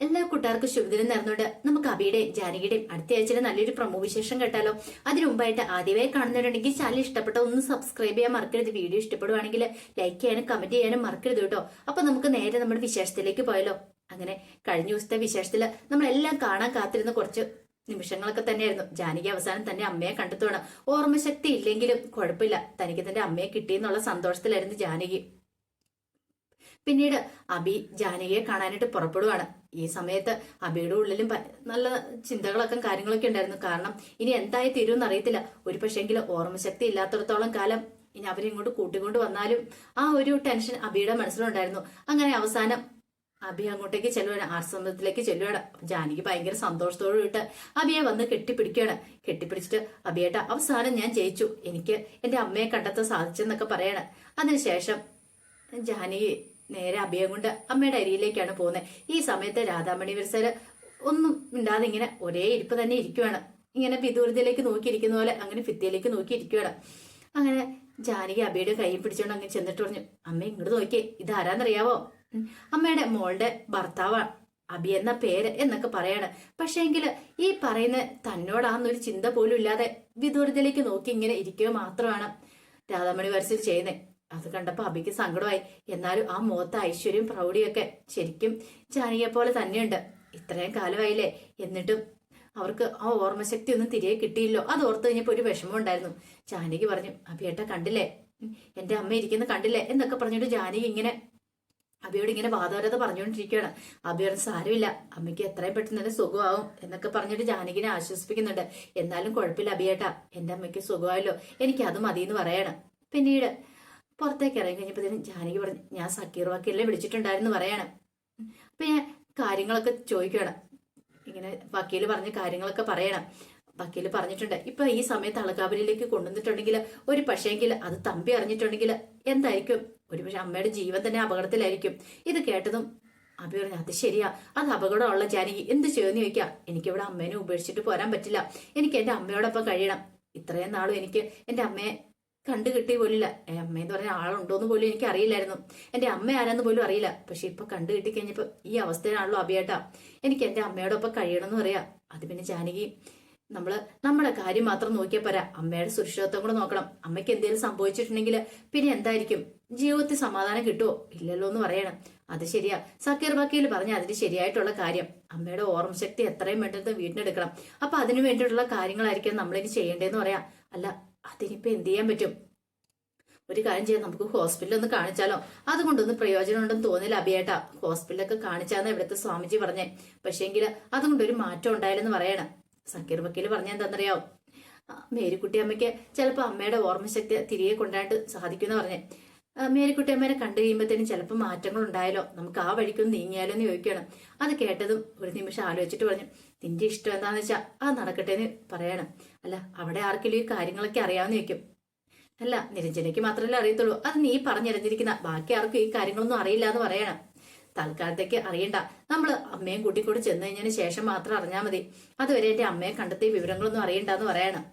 എല്ലാ കൂട്ടുകാർക്കും ശുഭദിനം നേർന്നുകൊണ്ട് നമുക്ക് അബിയുടെയും ജാനകിയുടെയും അടുത്ത ആഴ്ചയിലെ നല്ലൊരു പ്രമോ വിശേഷം കേട്ടാലോ. അതിനു മുമ്പായിട്ട് ആദ്യമായി കാണുന്നവരുണ്ടെങ്കിൽ ചാനൽ ഇഷ്ടപ്പെട്ട ഒന്ന് സബ്സ്ക്രൈബ് ചെയ്യാൻ മറക്കരുത്. വീഡിയോ ഇഷ്ടപ്പെടുവാണെങ്കിൽ ലൈക്ക് ചെയ്യാനും കമന്റ് ചെയ്യാനും മറക്കരുത് കേട്ടോ. അപ്പൊ നമുക്ക് നേരെ നമ്മുടെ വിശേഷത്തിലേക്ക് പോയാലോ. അങ്ങനെ കഴിഞ്ഞ ദിവസത്തെ വിശേഷത്തിൽ നമ്മളെല്ലാം കാണാൻ കാത്തിരുന്ന കുറച്ച് നിമിഷങ്ങളൊക്കെ തന്നെയായിരുന്നു. ജാനകി അവസാനം തന്നെ അമ്മയെ കണ്ടെത്തുവാണ്. ഓർമ്മശക്തി ഇല്ലെങ്കിലും കുഴപ്പമില്ല. തനിക്ക് തന്റെ അമ്മയെ കിട്ടി എന്നുള്ള സന്തോഷത്തിലായിരുന്നു ജാനകി. പിന്നീട് അബി ജാനകിയെ കാണാനായിട്ട് പുറപ്പെടുവാണ്. ഈ സമയത്ത് അബിയുടെ ഉള്ളിലും നല്ല ചിന്തകളൊക്കെ കാര്യങ്ങളൊക്കെ ഉണ്ടായിരുന്നു. കാരണം ഇനി എന്തായി തീരുമെന്ന് അറിയത്തില്ല. ഒരു പക്ഷേങ്കിൽ ഓർമ്മശക്തി ഇല്ലാത്തടത്തോളം കാലം ഇനി അവരെ ഇങ്ങോട്ട് കൂട്ടിക്കൊണ്ട് വന്നാലും ആ ഒരു ടെൻഷൻ അബിയുടെ മനസ്സിലുണ്ടായിരുന്നു. അങ്ങനെ അവസാനം അബി അങ്ങോട്ടേക്ക് ചെല്ലുവാണ്. ആശ്രമത്തിലേക്ക് ചെല്ലുവാണ്. ജാനകി ഭയങ്കര സന്തോഷത്തോട് ഇട്ട് അബിയെ വന്ന് കെട്ടിപ്പിടിക്കുകയാണ്. കെട്ടിപ്പിടിച്ചിട്ട് അബിയേട്ട അവസാനം ഞാൻ ജയിച്ചു. എനിക്ക് എന്റെ അമ്മയെ കണ്ടെത്താൻ സാധിച്ചെന്നൊക്കെ പറയാണ്. അതിനുശേഷം ജാനകി നേരെ അഭയം കൊണ്ട് അമ്മയുടെ അരിയിലേക്കാണ് പോകുന്നത്. ഈ സമയത്ത് രാധാമണി വിരസര് ഒന്നും ഇണ്ടാതെ ഇങ്ങനെ ഒരേ ഇരിപ്പ് തന്നെ ഇരിക്കുവാണ്. ഇങ്ങനെ വിദൂരതയിലേക്ക് നോക്കിയിരിക്കുന്ന പോലെ അങ്ങനെ ഫിത്തിയിലേക്ക് നോക്കിയിരിക്കുവാണ്. അങ്ങനെ ജാനകി അബിയുടെ കൈ പിടിച്ചോണ്ട് അങ്ങനെ ചെന്നിട്ട് പറഞ്ഞു അമ്മ ഇങ്ങോട്ട് നോക്കിയേ ഇത് ആരാന്നറിയാവോ അമ്മയുടെ മോളുടെ ഭർത്താവാണ് അബി എന്ന പേര് എന്നൊക്കെ പറയാണ്. പക്ഷേങ്കിൽ ഈ പറയുന്ന തന്നോടാന്നൊരു ചിന്ത പോലും ഇല്ലാതെ വിദൂരതയിലേക്ക് നോക്കി ഇങ്ങനെ ഇരിക്കുക മാത്രമാണ് രാധാമണി വരസിൽ ചെയ്യുന്നത്. അത് കണ്ടപ്പോ അബിക്ക് സങ്കടമായി. എന്നാലും ആ മുഖത്ത് ഐശ്വര്യം പ്രൗഢിയൊക്കെ ശരിക്കും ജാനകിയെ പോലെ തന്നെയുണ്ട്. ഇത്രയും കാലമായില്ലേ? എന്നിട്ടും അവർക്ക് ആ ഓർമ്മശക്തി ഒന്നും തിരികെ കിട്ടിയില്ലോ? അത് ഓർത്ത് കഴിഞ്ഞപ്പോ ഒരു വിഷമം ഉണ്ടായിരുന്നു. ജാനകി പറഞ്ഞു അബിയേട്ട കണ്ടില്ലേ? എന്റെ അമ്മ ഇരിക്കുന്ന കണ്ടില്ലേ? എന്നൊക്കെ പറഞ്ഞിട്ട് ജാനകി ഇങ്ങനെ അബിയോട് ഇങ്ങനെ വാദോരത പറഞ്ഞുകൊണ്ടിരിക്കുകയാണ്. അബിയോട് സാരമില്ല. അമ്മയ്ക്ക് എത്രയും പെട്ടെന്ന് തന്നെ സുഖമാവും എന്നൊക്കെ പറഞ്ഞിട്ട് ജാനകിനെ ആശ്വസിപ്പിക്കുന്നുണ്ട്. എന്നാലും കുഴപ്പമില്ല അബിയേട്ട. എന്റെ അമ്മയ്ക്ക് സുഖമായല്ലോ. എനിക്ക് അത് മതി എന്ന് പറയാണ്. പിന്നീട് പുറത്തേക്ക് ഇറങ്ങി കഴിഞ്ഞപ്പോഴത്തേനും ജാനകി പറഞ്ഞു ഞാൻ സക്കീർ വക്കീലിനെ വിളിച്ചിട്ടുണ്ടായിരുന്നു പറയണം. അപ്പൊ ഞാൻ കാര്യങ്ങളൊക്കെ ചോദിക്കണം ഇങ്ങനെ വക്കീൽ പറഞ്ഞ കാര്യങ്ങളൊക്കെ പറയണം. വക്കീൽ പറഞ്ഞിട്ടുണ്ട് ഇപ്പൊ ഈ സമയത്ത് അളകാവലിയിലേക്ക് കൊണ്ടുവന്നിട്ടുണ്ടെങ്കിൽ ഒരു പക്ഷേങ്കിൽ അത് തമ്പി അറിഞ്ഞിട്ടുണ്ടെങ്കിൽ എന്തായിരിക്കും? ഒരു പക്ഷെ അമ്മയുടെ ജീവൻ തന്നെ അപകടത്തിലായിരിക്കും. ഇത് കേട്ടതും അഭി പറഞ്ഞു അത് ശരിയാ അത് അപകടമുള്ള ജാനകി എന്ത് ചെയ്യുമെന്ന് ചോദിക്കാം. എനിക്കിവിടെ അമ്മേനെ ഉപേക്ഷിച്ചിട്ട് പോരാൻ പറ്റില്ല. എനിക്ക് എന്റെ അമ്മയോടൊപ്പം കഴിയണം. ഇത്രയും നാളും എനിക്ക് എന്റെ അമ്മയെ കണ്ടു കിട്ടിയ പോലില്ല. അമ്മ എന്ന് പറഞ്ഞ ആളുണ്ടോന്ന് പോലും എനിക്ക് അറിയില്ലായിരുന്നു എന്റെ അമ്മ ആരാന്ന് പോലും അറിയില്ല. പക്ഷെ ഇപ്പൊ കണ്ടു കിട്ടി കഴിഞ്ഞപ്പോ ഈ അവസ്ഥയിലാണല്ലോ അഭിയേട്ടാ എനിക്ക് എന്റെ അമ്മയോടൊപ്പം കഴിയണമെന്ന് പറയാം അത് പിന്നെ ജാനകി നമ്മൾ നമ്മുടെ കാര്യം മാത്രം നോക്കിയാൽ പോരാ. അമ്മയുടെ സുരക്ഷിതത്വം കൂടെ നോക്കണം. അമ്മയ്ക്ക് എന്തെങ്കിലും സംഭവിച്ചിട്ടുണ്ടെങ്കിൽ പിന്നെ എന്തായിരിക്കും? ജീവിതത്തിൽ സമാധാനം കിട്ടുമോ ഇല്ലല്ലോ എന്ന് പറയണം. അത് ശരിയാ. സക്കീർ വക്കീൽ പറഞ്ഞ അതിന് ശരിയായിട്ടുള്ള കാര്യം. അമ്മയുടെ ഓർമ്മശക്തി എത്രയും വേണ്ടത് വീട്ടിനെടുക്കണം അപ്പൊ അതിനു വേണ്ടിയിട്ടുള്ള കാര്യങ്ങളായിരിക്കും നമ്മളിനി ചെയ്യേണ്ടതെന്ന് പറയാം. അല്ല അതിനിപ്പോ എന്ത് ചെയ്യാൻ പറ്റും? ഒരു കാര്യം ചെയ്യാം നമുക്ക് ഹോസ്പിറ്റലിൽ ഒന്ന് കാണിച്ചാലോ? അതുകൊണ്ടൊന്നും പ്രയോജനം ഉണ്ടെന്ന് തോന്നില്ല അഭിയേട്ടാ ഹോസ്പിറ്റലൊക്കെ കാണിച്ചാന്ന് ഇവിടുത്തെ സ്വാമിജി പറഞ്ഞേ. പക്ഷേങ്കിൽ അതുകൊണ്ട് ഒരു മാറ്റം ഉണ്ടായില്ലെന്ന് പറയണം. സക്കീർ വക്കീൽ പറഞ്ഞ മേരിക്കുട്ടി അമ്മയ്ക്ക് ചിലപ്പോൾ അമ്മയുടെ ഓർമ്മശക്തി തിരികെ കൊണ്ടായിട്ട് സാധിക്കുമെന്ന് പറഞ്ഞേ. മേരിക്കുട്ടി അമ്മേനെ കണ്ടു കഴിയുമ്പോഴത്തേനും ചിലപ്പോൾ മാറ്റങ്ങൾ ഉണ്ടായാലോ നമുക്ക് ആ വഴിക്കൊന്ന് നീങ്ങിയാലോ എന്ന് ചോദിക്കുകയാണ് അത് കേട്ടതും ഒരു നിമിഷം ആലോചിച്ചിട്ട് പറഞ്ഞു. നിന്റെ ഇഷ്ടം എന്താന്ന് വെച്ചാൽ ആ നടക്കട്ടെ എന്ന് പറയണം. അല്ല അവിടെ ആർക്കെങ്കിലും ഈ കാര്യങ്ങളൊക്കെ അറിയാമെന്ന് വെക്കും അല്ല നിരഞ്ജനയ്ക്ക് മാത്രമല്ലേ അറിയത്തുള്ളൂ. അത് നീ പറഞ്ഞിരഞ്ഞിരിക്കുന്ന ബാക്കി ആർക്കും ഈ കാര്യങ്ങളൊന്നും അറിയില്ല എന്ന് പറയണം. തൽക്കാലത്തേക്ക് അറിയണ്ട. നമ്മൾ അമ്മയും കൂട്ടിക്കൂടി ചെന്ന് കഴിഞ്ഞതിന് ശേഷം മാത്രം അറിഞ്ഞാൽ മതി. അതുവരെ എന്റെ അമ്മയെ കണ്ടെത്തിയ വിവരങ്ങളൊന്നും അറിയണ്ടെന്ന് പറയണം.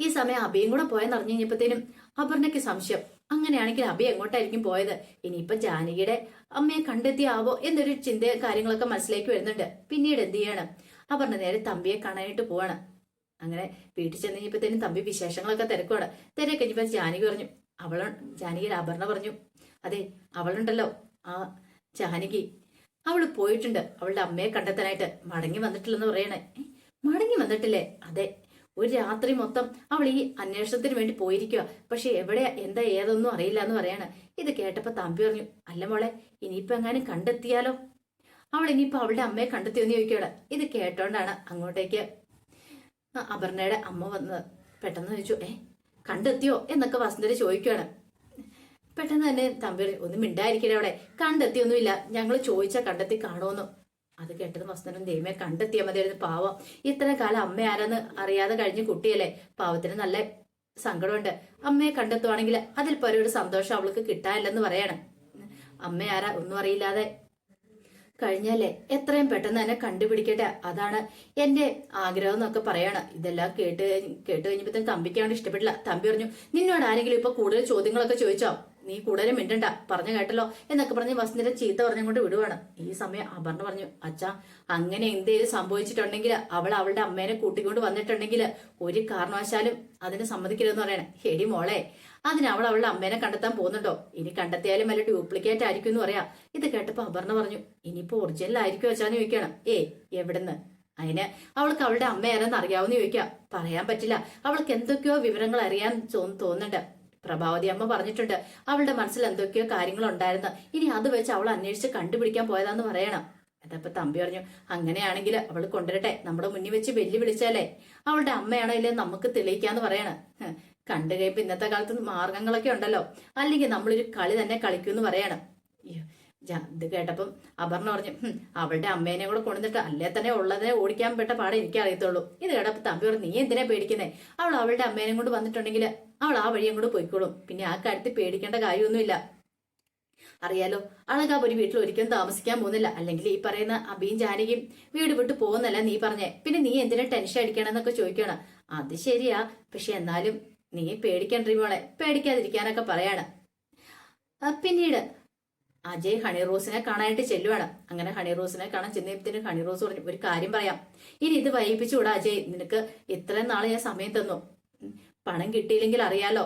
ഈ സമയം അബിയും കൂടെ പോയെന്ന് അറിഞ്ഞു കഴിഞ്ഞപ്പോഴത്തേനും അപർണയ്ക്ക് സംശയം. അങ്ങനെയാണെങ്കിൽ അബി എങ്ങോട്ടായിരിക്കും പോയത്? ഇനിയിപ്പൊ ജാനകിയുടെ അമ്മയെ കണ്ടെത്തിയാവോ എന്നൊരു ചിന്ത കാര്യങ്ങളൊക്കെ മനസ്സിലേക്ക് വരുന്നുണ്ട്. പിന്നീട് എന്ത് ചെയ്യണം? അപർണ നേരെ തമ്പിയെ കാണാനായിട്ട് പോവാണ്. അങ്ങനെ വീട്ടിൽ ചെന്ന് കഴിഞ്ഞപ്പോഴത്തേനും തമ്പി വിശേഷങ്ങളൊക്കെ തിരക്കുവാണ്. തിരക്ക് കഴിഞ്ഞപ്പോ ജാനകി പറഞ്ഞു അവൾ ജാനകിയുടെ അപർണ പറഞ്ഞു. അതെ അവളുണ്ടല്ലോ ആ ജാനകി. അവൾ പോയിട്ടുണ്ട് അവളുടെ അമ്മയെ കണ്ടെത്താനായിട്ട്. മടങ്ങി വന്നിട്ടില്ലെന്ന് പറയണേ. മടങ്ങി വന്നിട്ടില്ലേ? അതെ ഒരു രാത്രി മൊത്തം അവൾ ഈ അന്വേഷണത്തിന് വേണ്ടി പോയിരിക്കുക പക്ഷെ എവിടെ എന്താ ഏതൊന്നും അറിയില്ല എന്ന് പറയാണ്. ഇത് കേട്ടപ്പോ തമ്പി പറഞ്ഞു അല്ല മോളെ ഇനിയിപ്പോ എങ്ങാനും കണ്ടെത്തിയാലോ? അവൾ ഇനിയിപ്പോ അവളുടെ അമ്മയെ കണ്ടെത്തിയെന്ന് ചോദിക്കുകയാണ് ഇത് കേട്ടോണ്ടാണ് അങ്ങോട്ടേക്ക് അപർണയുടെ അമ്മ വന്നത് പെട്ടെന്ന് ചോദിച്ചു ഏ കണ്ടെത്തിയോ? എന്നൊക്കെ വസന്തര ചോദിക്കുകയാണ് പെട്ടെന്ന് തന്നെ തമ്പി ഒന്നും മിണ്ടായിരിക്കണേ അവിടെ. കണ്ടെത്തിയൊന്നുമില്ല. ഞങ്ങൾ ചോദിച്ചാൽ കണ്ടെത്തി കാണുമെന്നു അത് കേട്ടത് വസന്തനും ദൈവമേ കണ്ടെത്തിയാൽ മതിയായിരുന്നു. പാവം. ഇത്ര കാലം അമ്മ ആരാന്ന് അറിയാതെ കഴിഞ്ഞ് കുട്ടിയല്ലേ? പാവത്തിന് നല്ല സങ്കടമുണ്ട്. അമ്മയെ കണ്ടെത്തുവാണെങ്കിൽ അതിൽ പോലെ ഒരു സന്തോഷം അവൾക്ക് കിട്ടാനില്ലെന്ന് പറയണം. അമ്മ ആരാ? ഒന്നും അറിയില്ലാതെ കഴിഞ്ഞല്ലേ? എത്രയും പെട്ടെന്ന് തന്നെ കണ്ടുപിടിക്കട്ടെ. അതാണ് എന്റെ ആഗ്രഹം എന്നൊക്കെ പറയാണ്. ഇതെല്ലാം കേട്ട് കേട്ട് കഴിഞ്ഞപ്പോ തമ്പിക്കാണ് ഇഷ്ടപ്പെട്ടില്ല. തമ്പി പറഞ്ഞു നിന്നോട് ആരെങ്കിലും ഇപ്പൊ കൂടുതൽ ചോദ്യങ്ങളൊക്കെ ചോദിച്ചോ? നീ കൂടുതലും മിണ്ടണ്ട. പറഞ്ഞു കേട്ടല്ലോ. എന്നൊക്കെ പറഞ്ഞ് വസുന്ധര ചീത്ത പറഞ്ഞുകൊണ്ട് വിടുവാണ്. ഈ സമയം അപർണ പറഞ്ഞു അച്ഛാ അങ്ങനെ എന്തേലും സംഭവിച്ചിട്ടുണ്ടെങ്കിൽ അവൾ അവളുടെ അമ്മേനെ കൂട്ടിക്കൊണ്ട് വന്നിട്ടുണ്ടെങ്കിൽ ഒരു കാരണവശാലും അതിന് സമ്മതിക്കരുതെന്ന് പറയണേ. ഹെടി മോളെ അതിന് അവൾ അവളുടെ അമ്മേനെ കണ്ടെത്താൻ പോകുന്നുണ്ടോ? ഇനി കണ്ടെത്തിയാലും വല്ല ഡ്യൂപ്ലിക്കേറ്റ് ആയിരിക്കും എന്ന് പറയാം. ഇത് കേട്ടപ്പോ അപർണ പറഞ്ഞു ഇനിയിപ്പോ ഒറിജിനൽ ആയിരിക്കും അച്ഛാന്ന് ചോദിക്കണം ഏ എവിടെന്ന്? അതിന് അവൾക്ക് അവളുടെ അമ്മ ആരെന്ന് അറിയാവുന്ന ചോദിക്കാം. പറയാൻ പറ്റില്ല. അവൾക്ക് എന്തൊക്കെയോ വിവരങ്ങൾ അറിയാൻ തോന്നുന്നുണ്ട്. പ്രഭാവതി അമ്മ പറഞ്ഞിട്ടുണ്ട് അവളുടെ മനസ്സിൽ എന്തൊക്കെയോ കാര്യങ്ങൾ ഉണ്ടായിരുന്നു ഇനി അത് വെച്ച് അവൾ അന്വേഷിച്ച് കണ്ടുപിടിക്കാൻ പോയതാന്ന് പറയണം. അതപ്പോ തമ്പി പറഞ്ഞു അങ്ങനെയാണെങ്കിൽ അവൾ കൊണ്ടുവരട്ടെ. നമ്മുടെ മുന്നിൽ വെച്ച് വെല്ലു വിളിച്ചാലേ അവളുടെ അമ്മയാണോ ഇല്ലേ നമുക്ക് തെളിയിക്കാന്ന് പറയണം. കണ്ടു കഴിയുമ്പോ ഇന്നത്തെ കാലത്ത് മാർഗങ്ങളൊക്കെ ഉണ്ടല്ലോ. അല്ലെങ്കിൽ നമ്മളൊരു കളി തന്നെ കളിക്കുമെന്ന് പറയണം. ഇത് കേട്ടപ്പം അപർണ പറഞ്ഞു "ഹും, അവളുടെ അമ്മേനെ കൂടെ കൊണ്ടുവന്നിട്ട് അല്ലേ തന്നെ ഉള്ളതിനെ ഓടിക്കാൻ പെട്ട പാടെ എനിക്ക് അറിയത്തുള്ളൂ ഇത് കേട്ടപ്പോ തമ്പി പറഞ്ഞു നീ എന്തിനാ പേടിക്കുന്നേ? അവൾ അവളുടെ അമ്മേനെ കൊണ്ട് വന്നിട്ടുണ്ടെങ്കിൽ അവൾ ആ വഴി അങ്ങോട്ട് പോയിക്കോളും. പിന്നെ ആ കാര്യത്തിൽ പേടിക്കേണ്ട കാര്യമൊന്നുമില്ല. അറിയാലോ അളകാപുരി വീട്ടിൽ ഒരിക്കലും താമസിക്കാൻ പോകുന്നില്ല. അല്ലെങ്കിൽ ഈ പറയുന്ന അബിയും ജാനകിയും വീട് വിട്ടു പോകുന്നല്ല നീ പറഞ്ഞേ. പിന്നെ നീ എന്തിനാ ടെൻഷൻ അടിക്കണമെന്നൊക്കെ ചോദിക്കണം അത് ശരിയാ. പക്ഷെ എന്നാലും നീ പേടിക്കണ്ട മോളെ. പേടിക്കാതിരിക്കാനൊക്കെ പറയാണ്. പിന്നീട് അജയ് ഹണി റോസിനെ കാണാനായിട്ട് ചെല്ലുവാണ്. അങ്ങനെ ഹണി റോസിനെ കാണാൻ ചെന്നപ്പത്തിന് ഹണി റോസ് പറഞ്ഞു ഒരു കാര്യം പറയാം. ഇനി ഇത് വൈകിപ്പിച്ചുകൂടാ അജയ്. നിനക്ക് ഇത്രയും നാളെ ഞാൻ സമയം തന്നു. പണം കിട്ടിയില്ലെങ്കിൽ അറിയാലോ.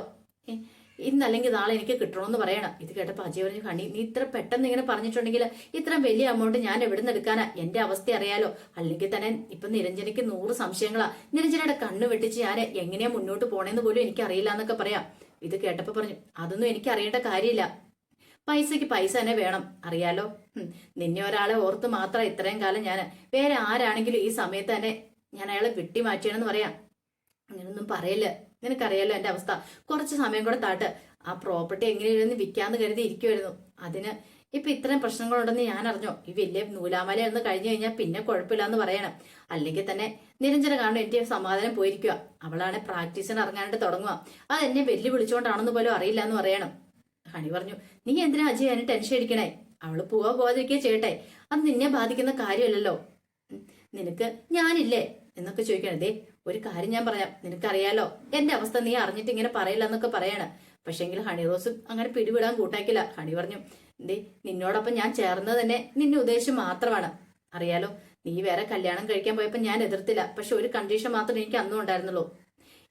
ഇന്നല്ലെങ്കിൽ നാളെ എനിക്ക് കിട്ടണമെന്ന് പറയണം. ഇത് കേട്ടപ്പോൾ അജയ് പറഞ്ഞു കണ്ണി നീ ഇത്ര പെട്ടെന്ന് ഇങ്ങനെ പറഞ്ഞിട്ടുണ്ടെങ്കിൽ ഇത്രയും വലിയ എമൗണ്ട് ഞാൻ എവിടെ നിന്ന് എടുക്കാനാ? എന്റെ അവസ്ഥ അറിയാലോ. അല്ലെങ്കിൽ തന്നെ ഇപ്പൊ നിരഞ്ജനയ്ക്ക് നൂറ് സംശയങ്ങളാ. നിരഞ്ജനയുടെ കണ്ണ് വെട്ടിച്ച് ഞാൻ എങ്ങനെയാ മുന്നോട്ട് പോണേന്ന് പോലും എനിക്ക് അറിയില്ല എന്നൊക്കെ പറയാം. ഇത് കേട്ടപ്പോ പറഞ്ഞു അതൊന്നും എനിക്ക് അറിയേണ്ട കാര്യമില്ല. പൈസക്ക് പൈസ തന്നെ വേണം. അറിയാലോ? നിന്നെ ഒരാളെ ഓർത്ത് മാത്രം ഇത്രയും കാലം ഞാൻ വേറെ ആരാണെങ്കിലും ഈ സമയത്ത് തന്നെ ഞാൻ അയാളെ വെട്ടി മാറ്റിയാണെന്ന് പറയാം. അങ്ങനൊന്നും പറയല്ല. നിനക്കറിയാലോ എന്റെ അവസ്ഥ. കുറച്ച് സമയം കൂടെ താട്ട്. ആ പ്രോപ്പർട്ടി എങ്ങനെയായിരുന്നു വിൽക്കാന്ന് കരുതി ഇരിക്കുമായിരുന്നു അതിന് ഇപ്പൊ ഇത്രയും പ്രശ്നങ്ങളുണ്ടെന്ന് ഞാൻ അറിഞ്ഞോ. ഈ വലിയ നൂലാമലയായിരുന്നു കഴിഞ്ഞു കഴിഞ്ഞാൽ പിന്നെ കുഴപ്പമില്ല എന്ന് പറയണം. അല്ലെങ്കിൽ തന്നെ നിരഞ്ജന കാണും എന്റെ സമാധാനം പോയിരിക്കുക. അവളാണ് പ്രാക്ടീസിന് ഇറങ്ങാനായിട്ട് തുടങ്ങുക. അത് എന്നെ വെല്ലു വിളിച്ചുകൊണ്ടാണെന്ന് പോലും അറിയില്ല എന്ന് പറയണം. ഹണി പറഞ്ഞു നീ എന്തിനാ അജയ് അതിന് ടെൻഷൻ അടിക്കണേ? അവൾ പോവാ പോവാതിരിക്കുക ചെയ്യട്ടെ. അത് നിന്നെ ബാധിക്കുന്ന കാര്യമല്ലല്ലോ. നിനക്ക് ഞാനില്ലേ? എന്നൊക്കെ ചോദിക്കണേ ഒരു കാര്യം ഞാൻ പറയാം. നിനക്കറിയാലോ? എന്റെ അവസ്ഥ നീ അറിഞ്ഞിട്ട് ഇങ്ങനെ പറയില്ല എന്നൊക്കെ പറയാണ്. പക്ഷെങ്കിൽ ഹണി റോസ് അങ്ങനെ പിടിവിടാൻ കൂട്ടാക്കില്ല. ഹണി പറഞ്ഞു ദേ നിന്നോടൊപ്പം ഞാൻ ചേർന്നത് തന്നെ നിന്നെ ഉദ്ദേശം മാത്രമാണ്. അറിയാലോ നീ വേറെ കല്യാണം കഴിക്കാൻ പോയപ്പോ ഞാൻ എതിർത്തില്ല. പക്ഷെ ഒരു കണ്ടീഷൻ മാത്രമേ എനിക്ക് അന്നും ഉണ്ടായിരുന്നുള്ളൂ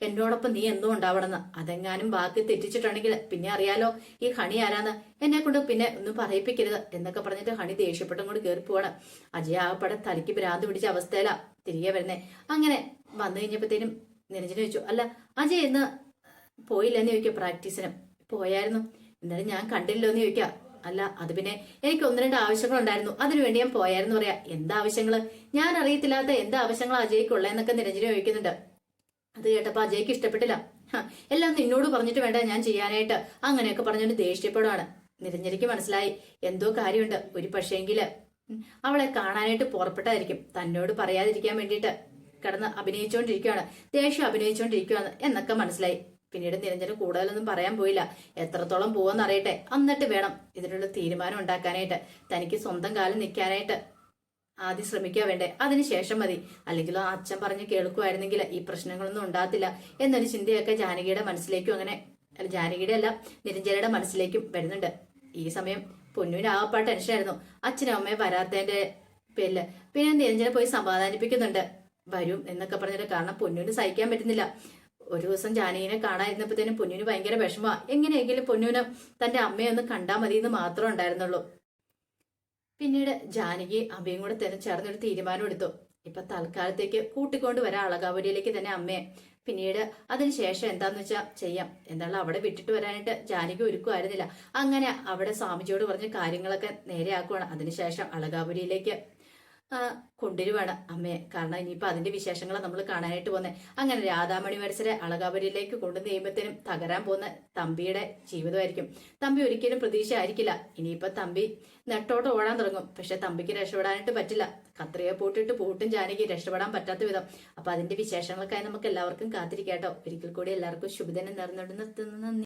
എന്നോടൊപ്പം നീ എന്തോ ഉണ്ടാവണമെന്ന്. അതെങ്ങാനും ബാക്കി തെറ്റിച്ചിട്ടുണ്ടെങ്കിൽ പിന്നെ അറിയാലോ ഈ ഹണി ആരാന്ന്? എന്നെ കൊണ്ട് പിന്നെ ഒന്നും പറയിപ്പിക്കരുത് എന്നൊക്കെ പറഞ്ഞിട്ട് ഹണി ദേഷ്യപ്പെട്ടും കൊണ്ട് കയറി പോവാണ് അജയ് പടം തലയ്ക്ക് ഭ്രാന്ത് പിടിച്ച അവസ്ഥയിലാ തിരികെ വരുന്നേ. അങ്ങനെ വന്നു കഴിഞ്ഞപ്പോഴത്തേനും നിരഞ്ജന ചോദിച്ചു അല്ല അജയ് എന്ന് പോയില്ലെന്ന് ചോദിക്കുക പ്രാക്ടീസിന്? പോയായിരുന്നു. എന്നാലും ഞാൻ കണ്ടില്ലോ എന്ന് ചോദിക്കുക അല്ല അത് പിന്നെ എനിക്ക് ഒന്ന് രണ്ട് ആവശ്യങ്ങൾ ഉണ്ടായിരുന്നു അതിനുവേണ്ടി ഞാൻ പോയായിരുന്നു പറയാ എന്താ ഞാൻ അറിയത്തില്ലാത്ത എന്താ ആവശ്യങ്ങൾ അജയ്ക്കുള്ളതെന്നൊക്കെ നിരഞ്ജന ചോദിക്കുന്നുണ്ട്. അത് കേട്ടപ്പോ അജയ്ക്ക് ഇഷ്ടപ്പെട്ടില്ല. എല്ലാം നിന്നോട് പറഞ്ഞിട്ട് വേണ്ട ഞാൻ ചെയ്യാനായിട്ട്. അങ്ങനെയൊക്കെ പറഞ്ഞുകൊണ്ട് ദേഷ്യപ്പെടുവാണ്. നിരഞ്ജനയ്ക്ക് മനസ്സിലായി എന്തോ കാര്യമുണ്ട്. ഒരു പക്ഷേങ്കിൽ അവളെ കാണാനായിട്ട് പുറപ്പെട്ടായിരിക്കും. തന്നോട് പറയാതിരിക്കാൻ വേണ്ടിയിട്ട് കിടന്ന് അഭിനയിച്ചുകൊണ്ടിരിക്കുകയാണ് ദേഷ്യം അഭിനയിച്ചുകൊണ്ടിരിക്കുകയാണ് എന്നൊക്കെ മനസ്സിലായി. പിന്നീട് നിരഞ്ജന കൂടുതലൊന്നും പറയാൻ പോയില്ല. എത്രത്തോളം പോവെന്നറിയട്ടെ. എന്നിട്ട് വേണം ഇതിനുള്ള തീരുമാനം ഉണ്ടാക്കാനായിട്ട്. തനിക്ക് സ്വന്തം കാലം നിൽക്കാനായിട്ട്. ആദ്യം ശ്രമിക്കുക വേണ്ടേ? അതിനുശേഷം മതി. അല്ലെങ്കിൽ ആ അച്ഛൻ പറഞ്ഞ് കേൾക്കുമായിരുന്നെങ്കിൽ ഈ പ്രശ്നങ്ങളൊന്നും ഉണ്ടാകത്തില്ല. എന്നൊരു ചിന്തയൊക്കെ ജാനകിയുടെ മനസ്സിലേക്കും അങ്ങനെ അല്ല ജാനകിയുടെ അല്ല നിരഞ്ജനയുടെ മനസ്സിലേക്കും വരുന്നുണ്ട്. ഈ സമയം പൊന്നുവിന് ആകപ്പാ ടെൻഷനായിരുന്നു. അച്ഛനും അമ്മയും വരാത്തതിന്റെ പേരിൽ. പിന്നെ നിരഞ്ജന പോയി സമാധാനിപ്പിക്കുന്നുണ്ട്. വരും എന്നൊക്കെ പറഞ്ഞിട്ട് കാരണം പൊന്നുവിന് സഹിക്കാൻ പറ്റുന്നില്ല. ഒരു ദിവസം ജാനകിനെ കാണാതിരുന്നപ്പോഴത്തേനും പൊന്നുവിന് ഭയങ്കര വിഷമമാണ് എങ്ങനെയെങ്കിലും പൊന്നുവിന് തന്റെ അമ്മയെ ഒന്ന് കണ്ടാൽ മതി എന്ന് മാത്രമേ ഉണ്ടായിരുന്നുള്ളൂ. പിന്നീട് ജാനകി അമ്മയും കൂടെ തന്നെ ചേർന്നൊരു തീരുമാനം എടുത്തു. ഇപ്പൊ തൽക്കാലത്തേക്ക് കൂട്ടിക്കൊണ്ട് വരാം അളകാവരിയിലേക്ക് തന്നെ അമ്മയെ. പിന്നീട് അതിനുശേഷം എന്താന്ന് വെച്ചാൽ ചെയ്യാം. എന്തായാലും അവിടെ വിട്ടിട്ട് വരാനായിട്ട് ജാനകി ഒരുക്കുമായിരുന്നില്ല അങ്ങനെ അവിടെ സ്വാമിജിയോട് പറഞ്ഞ കാര്യങ്ങളൊക്കെ നേരെയാക്കുവാണ്. അതിനുശേഷം അളകാപുരിയിലേക്ക് കൊണ്ടുവരുവാണ്. അമ്മയെ കാരണം ഇനിയിപ്പോൾ അതിന്റെ വിശേഷങ്ങൾ നമ്മൾ കാണാനായിട്ട് പോകുന്നത് അങ്ങനെ രാധാമണി വരസരെ അളകാപുരിയിലേക്ക് കൊണ്ടുവന്ന് കഴിയുമ്പോഴത്തേനും തകരാൻ പോകുന്ന തമ്പിയുടെ ജീവിതമായിരിക്കും. തമ്പി ഒരിക്കലും പ്രതീക്ഷ ആയിരിക്കില്ല ഇനിയിപ്പോ തമ്പി നെട്ടോട്ട് ഓടാൻ തുടങ്ങും. പക്ഷെ തമ്പിക്ക് രക്ഷപ്പെടാനായിട്ട് പറ്റില്ല. കത്രിയെ പൂട്ടിട്ട് പൂട്ടും ജാനകി രക്ഷപ്പെടാൻ പറ്റാത്ത വിധം. അപ്പൊ അതിന്റെ വിശേഷങ്ങൾക്കായി നമുക്ക് എല്ലാവർക്കും കാത്തിരിക്കാട്ടോ ഒരിക്കൽ കൂടി എല്ലാവർക്കും ശുഭദിനം നേർന്നുകൊണ്ട് നിർത്തുന്നു. നന്ദി.